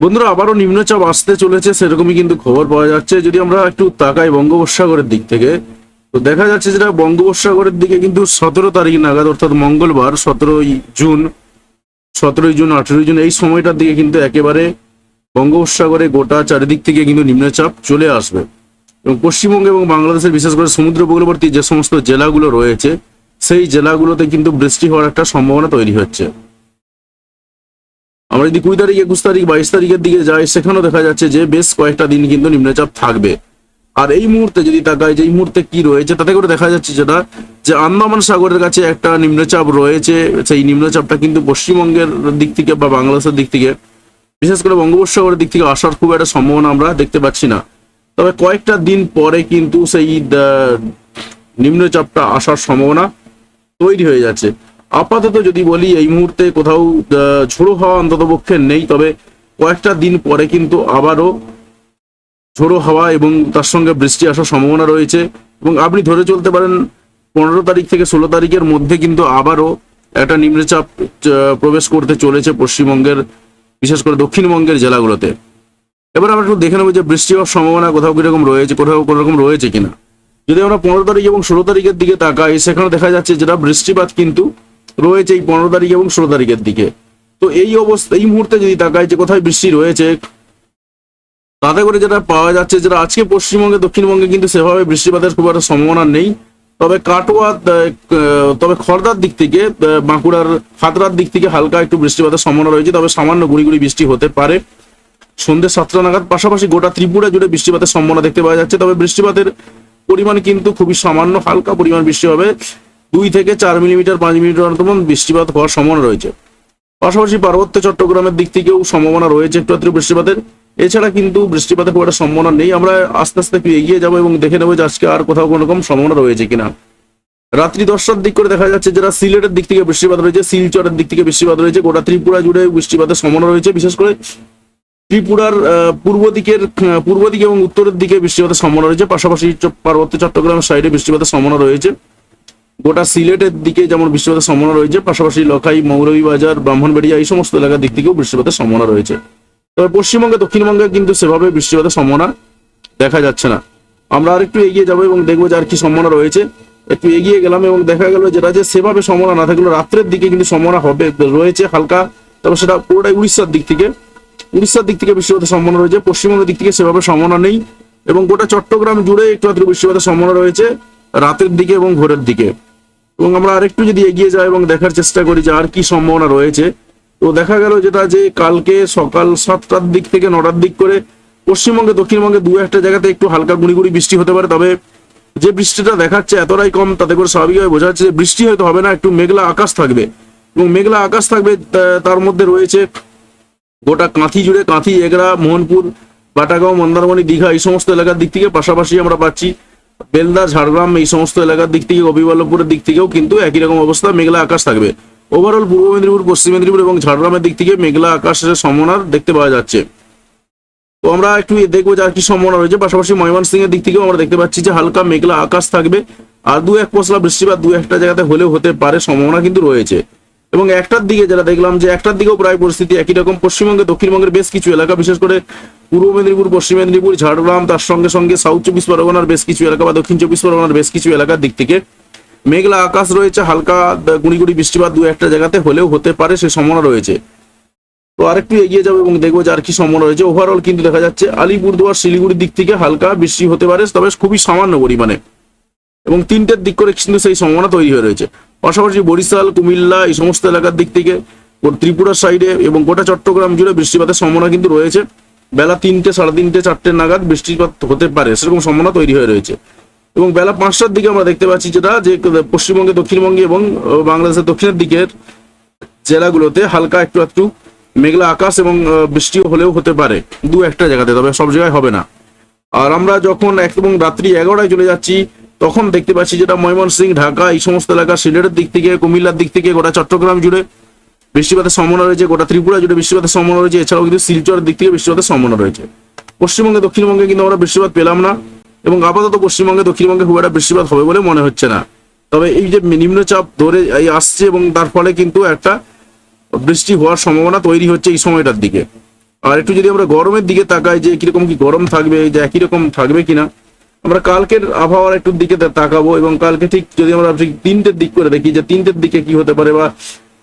বন্ধুরা, আবারও নিম্নচাপ আসতে চলেছে, সেরকমই কিন্তু খবর পাওয়া যাচ্ছে। যদি আমরা একটু তাকাই বঙ্গোপসাগরের দিক থেকে, তো দেখা যাচ্ছে যেটা বঙ্গোপসাগরের দিকে কিন্তু সতেরো তারিখ নাগাদ, অর্থাৎ মঙ্গলবার, সতেরোই জুন সতেরোই জুন, আঠেরোই জুন, এই সময়টার দিকে কিন্তু একেবারে বঙ্গোপসাগরে গোটা চারিদিক থেকে কিন্তু নিম্নচাপ চলে আসবে। এবং পশ্চিমবঙ্গ এবং বাংলাদেশের বিশেষ করে সমুদ্র উপকূলবর্তী যে সমস্ত জেলাগুলো রয়েছে, সেই জেলাগুলোতে কিন্তু বৃষ্টি হওয়ার একটা সম্ভাবনা তৈরি হচ্ছে। আমরা যদি কুড়ি তারিখ, একুশ তারিখ, বাইশ তারিখের দিকে যাই, সেখানেও দেখা যাচ্ছে যে বেশ কয়েকটা দিন কিন্তু নিম্নচাপ থাকবে। আর এই মুহূর্তে যদি তাকাই, যে এই মুহূর্তে কি রয়েছে, তাতে করে দেখা যাচ্ছে যেটা, যে আন্দামান সাগরের কাছে একটা নিম্নচাপ রয়েছে। সেই নিম্নচাপটা কিন্তু পশ্চিমবঙ্গের দিক থেকে বা বাংলাদেশের দিক থেকে, বিশেষ করে বঙ্গোপসাগরের দিক থেকে আসার খুব একটা সম্ভাবনা আমরা দেখতে পাচ্ছি না। তবে কয়েকটা দিন পরে কিন্তু সেই নিম্নচাপটা আসার সম্ভাবনা তৈরি হয়ে যাচ্ছে। আপাতত যদি বলি, এই মুহূর্তে কোথাও ঝোড়ো হাওয়া অন্তত পক্ষে নেই, তবে কয়েকটা দিন পরে কিন্তু আবারও ঝোড়ো হাওয়া এবং তার সঙ্গে বৃষ্টি আসার সম্ভাবনা রয়েছে এবং আপনি ধরে চলতে পারেন, পনেরো তারিখ থেকে ষোলো তারিখের মধ্যে কিন্তু আবারও একটা নিম্নচাপ প্রবেশ করতে চলেছে পশ্চিমবঙ্গের, বিশেষ করে দক্ষিণবঙ্গের জেলাগুলোতে। এবার আমরা একটু দেখে নেব যে বৃষ্টি হওয়ার সম্ভাবনা কোথাও কীরকম রয়েছে, কোথাও কোনোরকম রয়েছে কিনা। যদি আমরা পনেরো তারিখ এবং ষোলো তারিখের দিকে তাকাই সেখানে দেখা যাচ্ছে যেটা বৃষ্টিপাত কিন্তু রয়েছে এই পনেরো তারিখ এবং ষোলো তারিখের দিকে। তো এই অবস্থা, এই মুহূর্তে যদি তাকাই যে কোথায় বৃষ্টি রয়েছে, তাতে করে যেটা পাওয়া যাচ্ছে যেটা আজকে পশ্চিমবঙ্গে, দক্ষিণবঙ্গে কিন্তু সেভাবে বৃষ্টিপাতের খুব একটা সম্ভাবনা নেই। তবে কাটোয়া তবে খড়দার দিক থেকে বাঁকুড়ার খাতড়ার দিক থেকে হালকা একটু বৃষ্টিপাতের সম্ভাবনা রয়েছে, তবে সামান্য গুড়ি গুড়ি বৃষ্টি হতে পারে। সন্ধ্যে সাতটা নাগাদ, পাশাপাশি গোটা ত্রিপুরা জুড়ে বৃষ্টিপাতের সম্ভাবনা দেখতে পাওয়া যাচ্ছে, তবে বৃষ্টিপাতের পরিমাণ কিন্তু খুবই সামান্য, হালকা পরিমাণ বৃষ্টি হবে। দুই থেকে চার মিলিমিটার, পাঁচ মিলিমিটার মতন বৃষ্টিপাত হওয়ার সম্ভাবনা রয়েছে। পাশাপাশি পার্বত্য চট্টগ্রামের দিক থেকেও সম্ভাবনা রয়েছে একটু আত্র বৃষ্টিপাতের। এছাড়া কিন্তু বৃষ্টিপাতের খুব একটা সম্ভাবনা নেই। আমরা আস্তে আস্তে একটু এগিয়ে যাব এবং দেখে নেব যে আজকে আর কোথাও কোনো রকম সম্ভাবনা রয়েছে কিনা। রাত্রি দশটার দিক করে দেখা যাচ্ছে যারা সিলেটের দিক থেকে বৃষ্টিপাত রয়েছে, শিলচরের দিক থেকে বৃষ্টিপাত রয়েছে, গোটা ত্রিপুরা জুড়ে বৃষ্টিপাতের সম্ভাবনা রয়েছে। বিশেষ করে ত্রিপুরার পূর্ব দিকের পূর্ব দিকে এবং উত্তরের দিকে বৃষ্টিপাতের সম্ভাবনা রয়েছে। পাশাপাশি পার্বত্য চট্টগ্রামের সাইডে বৃষ্টিপাতের সম্ভাবনা রয়েছে। গোটা সিলেটের দিকে যেমন বৃষ্টিপাতের সম্ভাবনা রয়েছে, পাশাপাশি লখাই মৌলভীবাজার ব্রাহ্মণবাড়িয়া, এই সমস্ত এলাকার দিক থেকেও বৃষ্টিপাতের সম্ভাবনা রয়েছে। তবে পশ্চিমবঙ্গে, দক্ষিণবঙ্গে কিন্তু সেভাবে বৃষ্টিপাতের সম্ভাবনা দেখা যাচ্ছে না। আমরা আর একটু এগিয়ে যাব এবং দেখব যে আর কি সম্ভাবনা রয়েছে। একটু এগিয়ে গেলাম এবং দেখা গেল যেটা যে সেভাবে সম্ভাবনা না থাকলেও রাত্রের দিকে কিন্তু সম্ভাবনা হবে, রয়েছে হালকা। তবে সেটা পুরোটাই উড়িষ্যার দিক থেকে। উড়িষ্যার দিক থেকে বৃষ্টিপাতের সম্ভাবনা রয়েছে, পশ্চিমবঙ্গের দিক থেকে সেভাবে সম্ভাবনা নেই। এবং গোটা চট্টগ্রাম জুড়ে একটু বৃষ্টিপাতের সম্ভাবনা রয়েছে রাতের দিকে এবং ভোরের দিকে। এবং আমরা আরেকটু যদি এগিয়ে যাই এবং দেখার চেষ্টা করি যে আর কি সম্ভাবনা রয়েছে, তো দেখা গেল যেটা যে কালকে সকাল সাতটার দিক থেকে নটার দিক করে পশ্চিমবঙ্গে, দক্ষিণবঙ্গে দু একটা জায়গাতে একটু হালকা গুঁড়ি বৃষ্টি হতে পারে। তবে যে বৃষ্টিটা দেখাচ্ছে এতটাই কম, তাতে করে স্বাভাবিকভাবে বোঝা যাচ্ছে যে বৃষ্টি হয়তো হবে না, একটু মেঘলা আকাশ থাকবে। এবং মেঘলা আকাশ থাকবে তার মধ্যে রয়েছে গোটা কাঁথি জুড়ে, কাঁথি, এগড়া, মোহনপুর, বাটাগাঁও, মন্দারমণি, দীঘা, এই সমস্ত এলাকার দিক থেকে পাশাপাশি আমরা পাচ্ছি বেলদা ঝাড়গ্রাম, এই সমস্ত এলাকার দিক থেকে গোপীবল্লভপুরের দিক থেকেও কিন্তু একই রকম অবস্থা, মেঘলা আকাশ থাকবে। ওভারঅল পূর্ব মেদিনীপুর, পশ্চিম মেদিনীপুর এবং ঝাড়গ্রামের দিক থেকে মেঘলা আকাশের সম্ভাবনা দেখতে পাওয়া যাচ্ছে। তো আমরা একটু দেখব যে আর কি সম্ভাবনা রয়েছে। পাশাপাশি ময়মনসিং এর দিক থেকেও আমরা দেখতে পাচ্ছি যে হালকা মেঘলা আকাশ থাকবে। আর দু এক পশলা বৃষ্টিপাত দু একটা জায়গাতে হলেও হতে পারে, সম্ভাবনা কিন্তু রয়েছে। এবং একটার দিকে যেটা দেখলাম যে একটার দিকেও প্রায় পরিস্থিতি একই রকম, পশ্চিমবঙ্গে, দক্ষিণবঙ্গের বেশ কিছু এলাকা, বিশেষ করে পূর্ব মেদিনীপুর, পশ্চিম মেদিনীপুর, ঝাড়গ্রাম, তার সঙ্গে সঙ্গে সাউথ চব্বিশ পরগনার বেশ কিছু এলাকা বা দক্ষিণ চব্বিশ পরগনার বেশ কিছু এলাকার দিক থেকে মেঘলা আকাশ রয়েছে, হালকা গুঁড়ি গুঁড়ি বৃষ্টিপাত দু একটা জায়গাতে হলেও হতে পারে, সে সম্ভাবনা রয়েছে। তো আরেকটু এগিয়ে যাব এবং দেখব যে আর কি সম্ভাবনা রয়েছে। ওভারঅল কিন্তু দেখা যাচ্ছে আলিপুরদুয়ার, শিলিগুড়ির দিক থেকে হালকা বৃষ্টি হতে পারে, তবে খুবই সামান্য পরিমাণে। এবং তিনটের দিক করে কিন্তু সেই সম্ভাবনা তৈরি হয়ে রয়েছে। পাশাপাশি বরিশাল কুমিল্লা এই সমস্ত এলাকার দিক থেকে ত্রিপুরার সাইডে এবং গোটা চট্টগ্রাম জুড়ে বৃষ্টিপাতের সম্ভাবনা কিন্তু রয়েছে। বেলা তিনটে সাড়ে তিনটে চারটে নাগাদ বৃষ্টিপাত হতে পারে সেরকম সম্ভাবনা তৈরি হয়ে রয়েছে। এবং বেলা পাঁচটার দিকে আমরা দেখতে পাচ্ছি যেটা যে পশ্চিমবঙ্গে দক্ষিণবঙ্গে এবং বাংলাদেশের দক্ষিণের দিকের জেলাগুলোতে হালকা একটু একটু মেঘলা আকাশ এবং আহ, বৃষ্টিও হলেও হতে পারে। দু একটা জায়গাতে তবে সব জায়গায় হবে না। আর আমরা যখন একদম রাত্রি এগারোটায় চলে যাচ্ছি তখন দেখতে পাচ্ছি যেটা ময়মনসিং, ঢাকা, এই সমস্ত এলাকা সিলেটের দিক থেকে, কুমিল্লার দিক থেকে, গোটা চট্টগ্রাম জুড়ে বৃষ্টিপাতের সম্ভাবনা রয়েছে, গোটা ত্রিপুরা জুড়ে বৃষ্টিপাতের সম্ভাবনা রয়েছে, এছাড়াও কিন্তু শিলচরের দিক থেকে বৃষ্টিপাতের সম্ভাবনা রয়েছে। পশ্চিমবঙ্গে, দক্ষিণবঙ্গে কিন্তু আমরা বৃষ্টিপাত পেলাম না এবং আপাতত পশ্চিমবঙ্গে, দক্ষিণবঙ্গে খুব একটা বৃষ্টিপাত হবে বলে মনে হচ্ছে না। তবে এই যে নিম্নচাপ ধরে এই আসছে এবং তার ফলে কিন্তু একটা বৃষ্টি হওয়ার সম্ভাবনা তৈরি হচ্ছে এই সময়টার দিকে। আর একটু যদি আমরা গরমের দিকে তাকাই যে কীরকম কি গরম থাকবে, যে একই রকম থাকবে কিনা আমরা কালকের আবহাওয়ার একটু দিকে তাকাবো এবং কালকে ঠিক যদি আমরা ঠিক তিনটের দিক করে দেখি যে তিনটের দিকে কি হতে পারে বা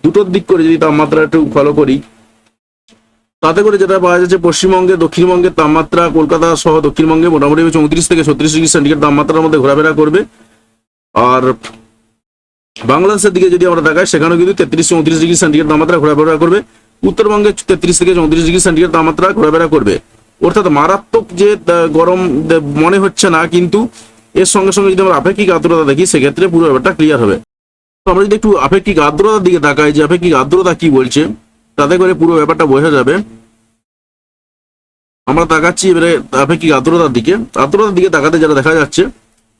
দুটোর দিক করে যদি তাপমাত্রা একটু ফলো করি, তাতে করে যেটা পাওয়া যাচ্ছে পশ্চিমবঙ্গে দক্ষিণবঙ্গের তাপমাত্রা কলকাতা সহ দক্ষিণবঙ্গে মোটামুটি চৌত্রিশ থেকে ছত্রিশ ডিগ্রি সেন্টিগ্রেড তাপমাত্রার মধ্যে ঘোরাফেরা করবে। আর বাংলাদেশের দিকে যদি আমরা দেখাই সেখানেও কিন্তু তেত্রিশ চৌত্রিশ ডিগ্রি সেন্টিগ্রেড তাপমাত্রা ঘোরাফেরা করবে। উত্তরবঙ্গে তেত্রিশ থেকে চৌত্রিশ ডিগ্রি সেন্টিগ্রেড তাপমাত্রা ঘোরাফেরা করবে। অর্থাৎ মারাত্মক যে গরম মনে হচ্ছে না, কিন্তু এর সঙ্গে সঙ্গে যদি আমরা আপেক্ষিক আর্দ্রতা দেখি, সেক্ষেত্রে পুরো ব্যাপারটা ক্লিয়ার হবে। তো আমরা যদি একটু আপেক্ষিক আর্দ্রতার দিকে তাকাই, যে আপেক্ষিক আর্দ্রতা কি বলছে, তাতে করে পুরো ব্যাপারটা বোঝা যাবে। আমরা তাকাচ্ছি এবারে আপেক্ষিক আর্দ্রতার দিকে। আর্দ্রতার দিকে তাকাতে যেটা দেখা যাচ্ছে,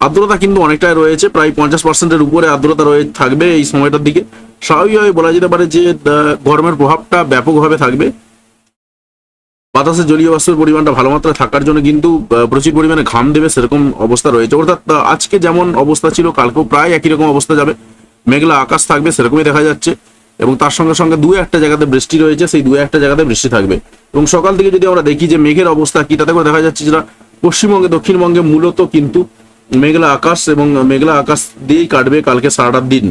আর্দ্রতা কিন্তু অনেকটাই রয়েছে, প্রায় পঞ্চাশ পার্সেন্টের উপরে আর্দ্রতা রয়ে থাকবে এই সময়টার দিকে। স্বাভাবিকভাবে বলা যেতে পারে যে গরমের প্রভাবটা ব্যাপকভাবে থাকবে। বাতাসে জলীয় বাষ্পের পরিমাণটা ভালো মাত্রায় থাকার জন্য কিন্তু প্রচুর পরিমাণে ঘাম দেবে, সেরকম অবস্থা রয়েছে। অর্থাৎ আজকে যেমন অবস্থা ছিল, কালকেও প্রায় একই রকম অবস্থা যাবে। মেঘলা আকাশ থাকবে, সেরকমই দেখা যাচ্ছে। এবং তার সঙ্গে সঙ্গে দু একটা জায়গাতে বৃষ্টি রয়েছে, সেই দু একটা জায়গাতে বৃষ্টি থাকবে। এবং সকাল থেকে যদি আমরা দেখি যে মেঘের অবস্থা কি, তাতে করে দেখা যাচ্ছে যেটা পশ্চিমবঙ্গে, দক্ষিণবঙ্গে মূলত কিন্তু মেঘলা আকাশ এবং মেঘলা আকাশ দিয়েই কাটবে কালকে সারাটা দিন।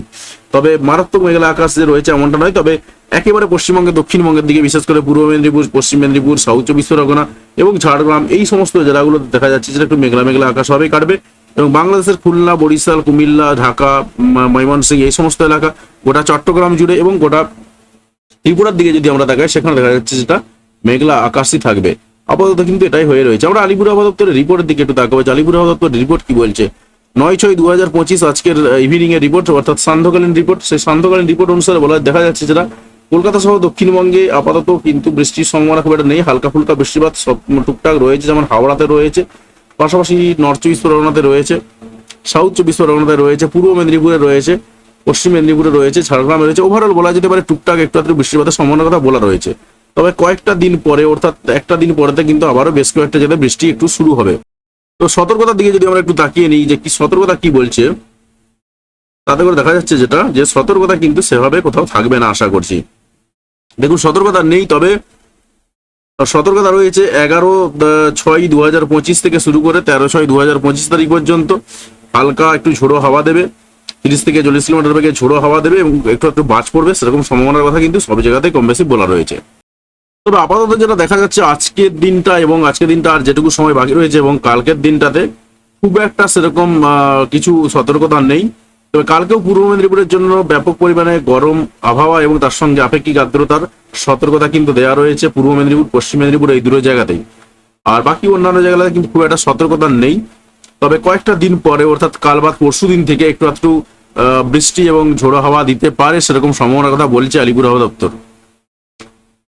তবে মারাত্মক মেঘলা আকাশ যে রয়েছে এমনটা নয়, তবে একেবারে পশ্চিমবঙ্গে দক্ষিণবঙ্গের দিকে, বিশেষ করে পূর্ব মেদিনীপুর, পশ্চিম মেদিনীপুর, সাউথ চব্বিশ পরগনা এবং ঝাড়গ্রাম, এই সমস্ত জেলাগুলো দেখা যাচ্ছে যেটা একটু মেঘলা মেঘলা আকাশ হবেই কাটবে এবং বাংলাদেশের খুলনা, বরিশাল, কুমিল্লা, ঢাকা ময়মনসিংহ এই সমস্ত এলাকা গোটা চট্টগ্রাম জুড়ে এবং গোটা ত্রিপুরার দিকে যদি আমরা দেখাই সেখানে দেখা যাচ্ছে যেটা মেঘলা আকাশই থাকবে। আপাতত কিন্তু এটাই হয়ে রয়েছে। আমরা আলিপুর আবহাওয়া দপ্তরের রিপোর্টের দিকে একটু তাকাবো আলিপুর আবহাওয়া দপ্তরের রিপোর্ট কি বলছে? নয় ছয় দু হাজার পঁচিশ আজকের ইভিনিং এর রিপোর্ট অর্থাৎ সান্ধ্যকালীন রিপোর্ট সেই সান্ধ্যকালীন রিপোর্ট অনুসারে বলা দেখা যাচ্ছে যেটা কলকাতা সহ দক্ষিণবঙ্গে আপাতত কিন্তু বৃষ্টির সম্ভাবনা খুব একটা নেই। হালকা ফুলকা বৃষ্টিপাত সব টুকটাক রয়েছে, যেমন হাওড়াতে রয়েছে, পাশাপাশি নর্থ চব্বিশ পরগনাতে রয়েছে সাউথ চব্বিশ পরগনাতে রয়েছে, পূর্ব মেদিনীপুরে রয়েছে, পশ্চিম মেদিনীপুরে রয়েছে, ঝাড়গ্রামে রয়েছে। ওভারঅল বলা যেতে পারে টুকটাক একটু আধটু বৃষ্টিপাতের সম্ভাবনার কথা বলা রয়েছে। তবে কয়েকটা দিন পরে, অর্থাৎ একটা দিন পরেতে কিন্তু আবারও বেশ কয়েকটা জায়গায় বৃষ্টি একটু শুরু হবে। তো সতর্কতার দিকে যদি আমরা একটু তাকিয়ে নিই যে কি সতর্কতা কি বলছে, তাতে করে দেখা যাচ্ছে যেটা, যে সতর্কতা কিন্তু সেভাবে কোথাও থাকবে না আশা করছি। দেখুন, সতর্কতা নেই, তবে সতর্কতা রয়েছে এগারো ছয় দু হাজার পঁচিশ থেকে শুরু করে তেরো ছয় দু হাজার পঁচিশ তারিখ পর্যন্ত। হালকা একটু ঝোড়ো হাওয়া দেবে, তিরিশ থেকে চল্লিশ কিলোমিটার বেগে ঝোড়ো হাওয়া দেবে এবং একটু একটু বাজ পড়বে, সেরকম সম্ভাবনার কথা কিন্তু সব জায়গাতেই কম বেশি বলা রয়েছে। তবে আপাতত যেটা দেখা যাচ্ছে, আজকের দিনটা এবং আজকের দিনটা আর যেটুকু সময় বাকি রয়েছে এবং কালকের দিনটাতে খুব একটা সেরকম কিছু সতর্কতা নেই। তবে কালকেও পূর্ব মেদিনীপুরের জন্য ব্যাপক পরিমাণে গরম আবহাওয়া এবং তার সঙ্গে আপেক্ষিক আর্দ্রতার সতর্কতা কিন্তু দেওয়া রয়েছে পূর্ব মেদিনীপুর, পশ্চিম মেদিনীপুর এই দুটো জায়গাতেই। আর বাকি অন্যান্য জায়গাতে কিন্তু খুব একটা সতর্কতা নেই। তবে কয়েকটা দিন পরে, অর্থাৎ কাল বাদ পরশু দিন থেকে একটু একটু বৃষ্টি এবং ঝোড়ো হাওয়া দিতে পারে সেরকম সম্ভাবনার কথা বলছে আলিপুর আবহাওয়া দপ্তর।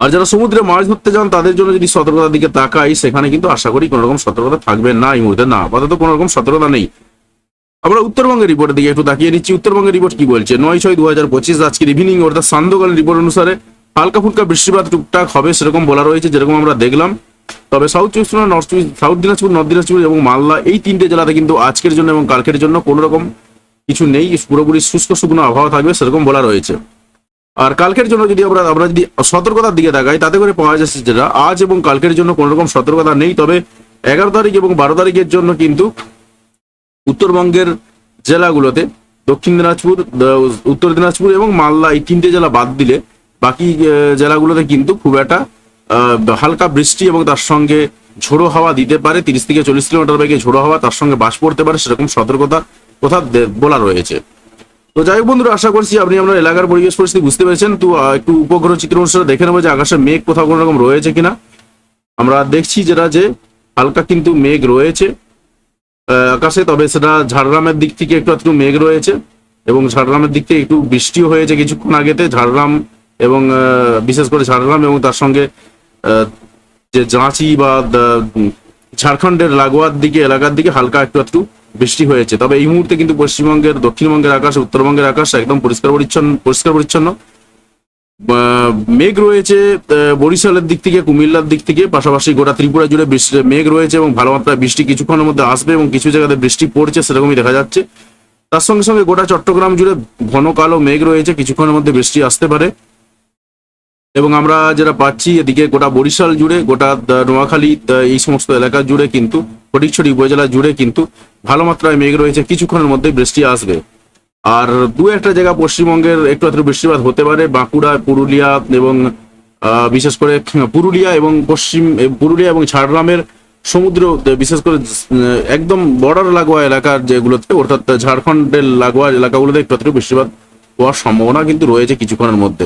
আর যারা সমুদ্রে মাছ ধরতে যান, তাদের জন্য যদি সতর্কতার দিকে তাকাই, সেখানে কিন্তু আশা করি কোনো রকম সতর্কতা থাকবে না। এই মুহূর্তে না, আপাতত কোনো রকম সতর্কতা নেই। আমরা উত্তরবঙ্গের রিপোর্টের দিকে একটু তাকিয়ে নিচ্ছি। উত্তরবঙ্গের রিপোর্ট কি বলছে? নয় ছয় দু হাজার পঁচিশ, আজকের ইভিনিং অর্থাৎ সান্ধ্যকালীন রিপোর্ট অনুসারে হালকা ফুলকা বৃষ্টিপাত টুকটাক হবে, সেরকম বলা রয়েছে, যেরকম আমরা দেখলাম। তবে সাউথ চব্বিশ পরগনা নর্থ চব্বিশ সাউথ দিনাজপুর নর্থ দিনাজপুর এবং মালদা, এই তিনটে জেলাতে কিন্তু আজকের জন্য এবং কালকের জন্য কোনো রকম কিছু নেই। পুরোপুরি শুষ্ক শুকনো আবহাওয়া থাকবে, সেরকম বলা রয়েছে। আর কালকের জন্য যদি আমরা আমরা যদি সতর্কতার দিকে তাকাই, তাতে করে পাওয়া যাচ্ছে যেটা আজ এবং কালকের জন্য কোনো রকম সতর্কতা নেই, তবে এগারো তারিখ এবং বারো তারিখের জন্য কিন্তু উত্তরবঙ্গের জেলাগুলোতে, দক্ষিণ দিনাজপুর উত্তর দিনাজপুর এবং মালদা এই তিনটে জেলা বাদ দিলে বাকি জেলাগুলোতে কিন্তু খুব একটা হালকা বৃষ্টি এবং তার সঙ্গে ঝোড়ো হাওয়া দিতে পারে, তিরিশ থেকে চল্লিশ কিলোমিটার বেগে ঝোড়ো হাওয়া তার সঙ্গে বাস পড়তে পারে, সেরকম সতর্কতা কোথা দে- বলা রয়েছে। তো যাই হোক বন্ধুরা, আশা করছি আপনি আপনার এলাকার পরিবেশ পরিস্থিতি বুঝতে পেরেছেন। তো একটু উপগ্রহ চিত্র অনুসারে দেখে নেব যে আকাশে মেঘ কোথাও কোনো রকম রয়েছে কিনা। আমরা দেখছি যেটা যে হালকা কিন্তু মেঘ রয়েছে আকাশে, তবে সেটা ঝাড়গ্রামের দিক থেকে একটু একটু মেঘ রয়েছে এবং ঝাড়গ্রামের দিক থেকে একটু বৃষ্টিও হয়েছে কিছুক্ষণ আগেতে। ঝাড়গ্রাম এবং বিশেষ করে ঝাড়গ্রাম এবং তার সঙ্গে যে জাঁচি বা ঝাড়খণ্ডের লাগোয়ার দিকে, এলাকার দিকে হালকা একটু একটু বৃষ্টি হয়েছে। তবে এই মুহূর্তে কিন্তু পশ্চিমবঙ্গের, দক্ষিণবঙ্গের আকাশ, উত্তরবঙ্গের আকাশ একদম পরিষ্কার পরিচ্ছন্ন পরিষ্কার পরিচ্ছন্ন। মেঘ রয়েছে বরিশালের দিক থেকে, কুমিল্লার দিক থেকে, পাশাপাশি গোটা ত্রিপুরা জুড়ে বৃষ্টি, মেঘ রয়েছে এবং ভালো মাত্রায় বৃষ্টি কিছুক্ষণের মধ্যে আসবে এবং কিছু জায়গাতে বৃষ্টি পড়ছে, সেরকমই দেখা যাচ্ছে। তার সঙ্গে সঙ্গে গোটা চট্টগ্রাম জুড়ে ঘন কালো মেঘ রয়েছে, কিছুক্ষণের মধ্যে বৃষ্টি আসতে পারে। এবং আমরা যেটা পাচ্ছি এদিকে গোটা বরিশাল জুড়ে, গোটা নোয়াখালী এই সমস্ত এলাকা জুড়ে কিন্তু ফটিকছড়ি উপজেলা জুড়ে কিন্তু ভালো মাত্রায় মেঘ রয়েছে, কিছুক্ষণের মধ্যে বৃষ্টি আসবে। আর দু একটা জায়গা পশ্চিমবঙ্গের একটু একটু বৃষ্টিপাত হতে পারে, বাঁকুড়া, পুরুলিয়া এবং বিশেষ করে পুরুলিয়া এবং পশ্চিম পুরুলিয়া এবং ঝাড়গ্রামের সমুদ্র বিশেষ করে একদম বর্ডার লাগোয়া এলাকার যেগুলোতে, অর্থাৎ ঝাড়খণ্ডের লাগোয়া এলাকাগুলোতে একটু একটু বৃষ্টিপাত হওয়ার সম্ভাবনা কিন্তু রয়েছে কিছুক্ষণের মধ্যে।